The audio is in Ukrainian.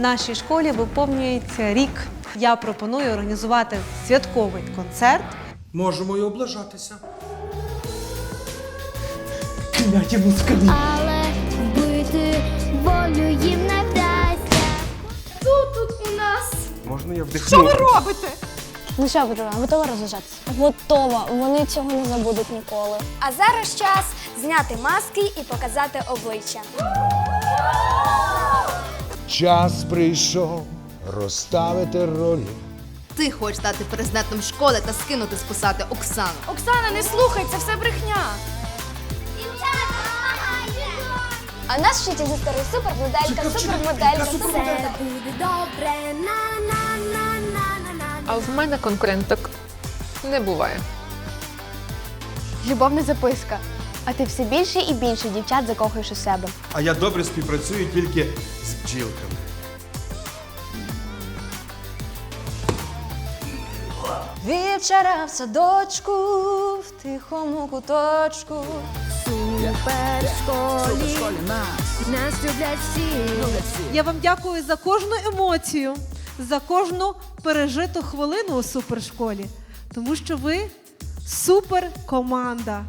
Нашій школі виповнюється рік. Я пропоную організувати святковий концерт. Можемо і облажатися. Кляті москалі. але вбити волю їм не вдасться. Тут тут у нас Можна я вдихну? Ну що, Петро, готова розважатися? Готова. Вони цього не забудуть ніколи. А зараз час зняти маски і показати обличчя. Час прийшов розставити ролі. Ти хочеш стати президентом школи та скинути з посади Оксану. Оксана, не слухай, це все брехня. А нас вчить зі старої супермоделька, супермоделька, супермоделька. буде добре. На на на на на на. А в мене конкуренток не буває. Любовна записка. А ти все більше і більше дівчат закохуєш у себе. А я добре співпрацюю тільки з бджілками. Вечора в садочку, в тихому куточку. Супер школі нас люблять всі. Я вам дякую за кожну емоцію, за кожну пережиту хвилину у супершколі, тому що ви супер команда.